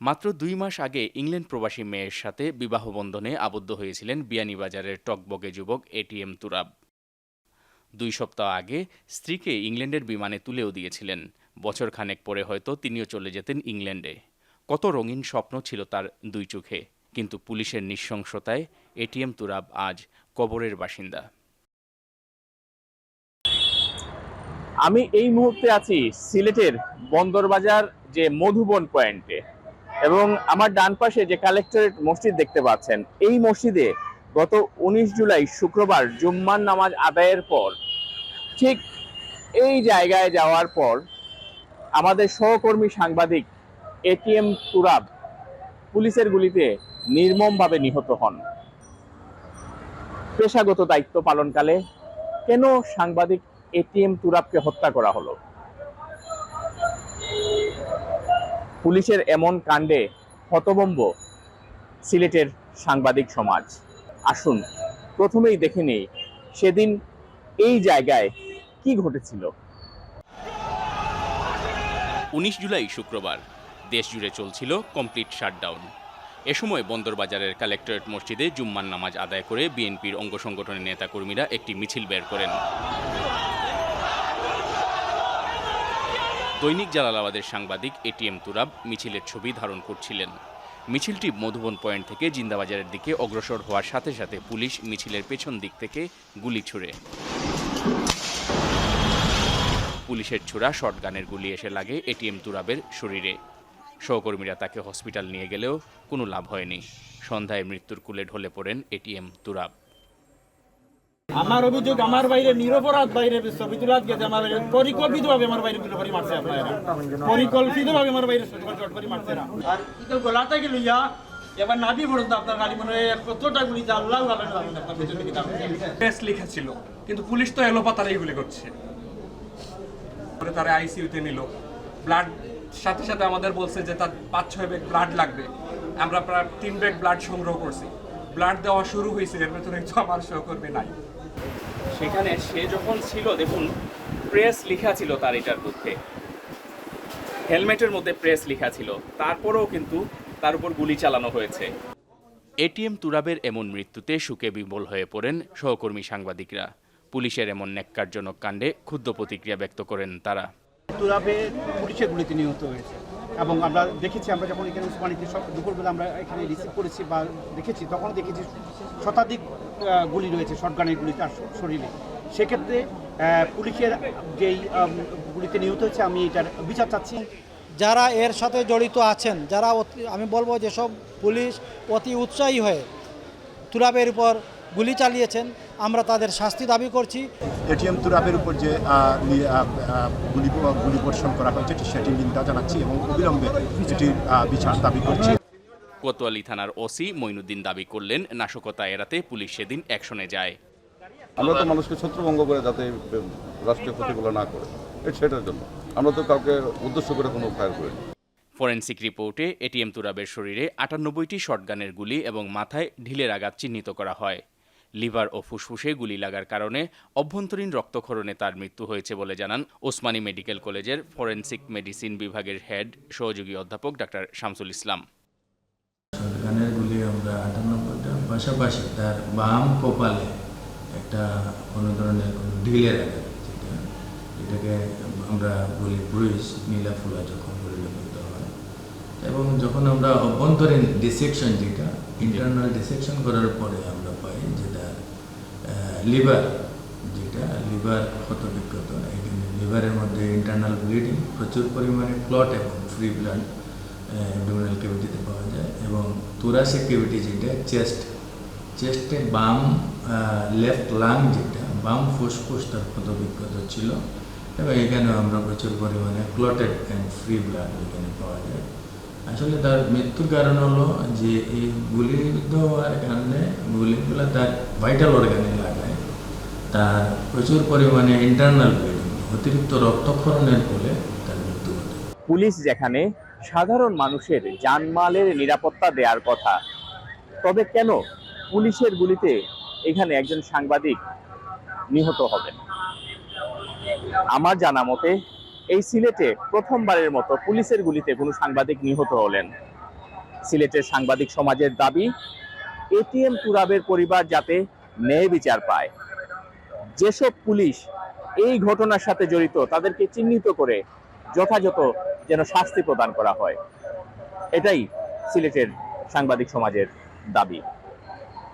মাত্র দুই মাস আগে ইংল্যান্ড প্রবাসী মেয়ের সাথে বিবাহ বন্ধনে আবদ্ধ হয়েছিলেন বিয়ানীবাজারের টকবগে যুবক এটিএম তুরাব। দুই সপ্তাহ আগে স্ত্রীকে ইংল্যান্ডের বিমানে তুলেও দিয়েছিলেন। বছর খানেক পরে হয়তো তিনিও চলে যেতেন ইংল্যান্ডে। কত রঙিন স্বপ্ন ছিল তার দুই চোখে, কিন্তু পুলিশের নৃশংসতায় এটিএম তুরাব আজ কবরের বাসিন্দা। আমি এই মুহূর্তে আছি সিলেটের বন্দরবাজার যে মধুবন পয়েন্টে। এবং আমার ডান পাশে যে কালেক্টরেট মসজিদ দেখতে পাচ্ছেন, এই মসজিদে গত উনিশ জুলাই শুক্রবার জুম্মার নামাজ আদায়ের পর, ঠিক এই জায়গায় যাওয়ার পর আমাদের সহকর্মী সাংবাদিক এটিএম তুরাব পুলিশের গুলিতে নির্মমভাবে নিহত হন। পেশাগত দায়িত্ব পালনকালে কেন সাংবাদিক এটিএম তুরাবকে হত্যা করা হলো? পুলিশের এমন কাণ্ডে হতবম্ব সিলেটের সাংবাদিক সমাজ। আসুন, প্রথমেই দেখে নেই সেদিন এই জায়গায় কি ঘটেছিল। উনিশ জুলাই শুক্রবার দেশ জুড়ে চলছিল কমপ্লিট শাটডাউন এ সময় বন্দরবাজারের কালেক্টরেট মসজিদে জুম্মার নামাজ আদায় করে বিএনপির অঙ্গ সংগঠনের নেতাকর্মীরা একটি মিছিল বের করেন। দৈনিক জালালাবাদের সাংবাদিক এটিএম তুরাব মিছিলের ছবি ধারণ করছিলেন। মিছিলটি মধুবন পয়েন্ট থেকে জিন্দাবাজারের দিকে অগ্রসর হওয়ার সাথে সাথে পুলিশ মিছিলের পেছন দিক থেকে গুলি ছুড়ে। পুলিশের ছোড়া শটগানের গুলি এসে লাগে এটিএম তুরাবের শরীরে। সহকর্মীরা তাকে হসপিটাল নিয়ে গেলেও কোনো লাভ হয়নি। সন্ধ্যায় মৃত্যুর কুলে ঢলে পড়েন এটিএম তুরাব। আমার অভিযোগ আমার বাইরে নিরপরাধ বাইরে ছবি তোলার গেছে আমার বাইরে পরিকল্পিতভাবে আমার বাইরে করে মারছে আপনারা। পরিকল্পিতভাবে আমার বাইরে শট করে মারছে না। আর ইতো গলা থেকে লইয়া এবার নাবি পর্যন্ত আপনার গাড়ি মনে হয় কতটা গুলি আল্লাহ লেখা ছিল কিন্তু পুলিশ তো এলো পাতারে এগুলি করছে। পরে তারা আইসিইউতে নিল। ব্লাড সাথে সাথে আমাদের বলছে যে তার পাঁচ ছয় ব্যাগ ব্লাড লাগবে। আমরা প্রায় তিন ব্যাগ ব্লাড সংগ্রহ করছি। ব্লাড দেওয়া শুরু হয়েছে এর ভেতরে তো আমার সহকর্মী নাই। সেখানে সে যখন ছিল দেখুন প্রেস লেখা ছিল তার এটার মধ্যে। হেলমেটের মধ্যে প্রেস লেখা ছিল। তারপরেও কিন্তু তার উপর গুলি চালানো হয়েছে। এটিএম তুরাবের এমন মৃত্যুতে সুখে বিমল হয়ে পড়েন সহকর্মী সাংবাদিকরা। পুলিশের এমন ন্যাক্কারজনক কাণ্ডে ক্ষুদ্র প্রতিক্রিয়া ব্যক্ত করেন তারা। তুরাবে পুলিশের গুলিতে নিহত হয়েছে। এবং আমরা দেখেছি, আমরা যখন এখানে উসমানিতে দুপুরবেলা আমরা এখানে রিসিভ করেছি বা দেখেছি তখন দেখেছি শতাধিক গুলি রয়েছে শটগানের গুলি তার শরীরে। সেক্ষেত্রে পুলিশের যেই গুলিতে নিহত হয়েছে, আমি এটার বিচার চাচ্ছি। যারা এর সাথে জড়িত আছেন, যারা আমি বলব যেসব পুলিশ অতি উৎসাহী হয়ে তুলাবের উপর গুলি চালিয়েছেন। আমরা তাদের শাস্তি দাবি করছি। এটিএম তুরাবের উপর যে গুলি গুলি বর্ষণ করা হয়েছে সেটি নিন্দা জানাচ্ছি এবং অবিলম্বে এটির বিচার দাবি করছি। কোতোয়ালি থানার ওসি মইনুদ্দিন দাবি করলেন নাশকতা এড়াতে পুলিশ সেদিন অ্যাকশনে যায়। আমরা তো মানুষকে ছত্রভঙ্গ করে যাতে রাষ্ট্রীয় ক্ষতিগুলো না করে সেটার জন্য। আমরা তো কাউকে উদ্দেশ্য করে কোনো ফায়ার করিনি। ফরেনসিক রিপোর্টে এটিএম তুরাবের শরীরে আটানব্বইটি শটগানের গুলি এবং মাথায় ঢিলের আঘাত চিহ্নিত করা হয়। লিভার ও ফুসফুসে গুলি লাগার কারণে অভ্যন্তরীণ রক্তক্ষরণে তার মৃত্যু হয়েছে বলে জানান ওসমানী মেডিকেল কলেজের ফরেনসিক মেডিসিন বিভাগের হেড সহযোগী অধ্যাপক ডাক্তার শামসুল ইসলাম। গানের গুলি আমরা পাশাপাশি তার বাম কপালে একটা কোনো ধরনের ঢিলের আঘাত যেটা এটাকে আমরা বলি ব্রুইস, নীলা ফুলা যখন এবং যখন আমরা অভ্যন্তরীণ ডিসেকশন যেটা ইন্টারনাল ডিসেকশন করার পরে আমরা পাই যেটা লিভার যেটা লিভার ক্ষত বিক্ষত এখানে লিভারের মধ্যে ইন্টারনাল ব্লিডিং প্রচুর পরিমাণে ক্লট এবং ফ্রি ব্লাড অ্যাবডোমিনাল ক্যাভিটিতে পাওয়া যায়। এবং তোরাসিক ক্যাভিটি যেটা চেস্ট চেস্টে বাম লেফট লাং যেটা, বাম ফুসফুস তার ক্ষত বিক্ষত ছিল। এবং এখানে আমরা প্রচুর পরিমাণে ক্লটেড অ্যান্ড ফ্রি ব্লাড এখানে পাওয়া যায়। আসলে তার মৃত্যুর কারণ হলো যে এই গুলিবিদ্ধ হওয়ার কারণে গুলিগুলো তার ভাইটাল অর্গানে লাগায়। তার প্রচুর পরিমাণে ইন্টারনাল ব্লিডিং অতিরিক্ত রক্তক্ষরণের ফলে তার মৃত্যু ঘটে। পুলিশ যেখানে সাধারণ মানুষের জানমালের নিরাপত্তা দেওয়ার কথা, তবে কেন পুলিশের গুলিতে এখানে একজন সাংবাদিক নিহত হবেন? আমার জানা মতে এই সিলেটে প্রথমবারের মতো পুলিশের গুলিতে কোনো সাংবাদিক নিহত হলেন। সিলেটের সাংবাদিক সমাজের দাবি, এটিএম তুরাবের পরিবার যাতে ন্যায় বিচার পায়। যেসব পুলিশ এই ঘটনার সাথে জড়িত, তাদেরকে চিহ্নিত করে যথাযথ যেন শাস্তি প্রদান করা হয়। এটাই সিলেটের সাংবাদিক সমাজের দাবি।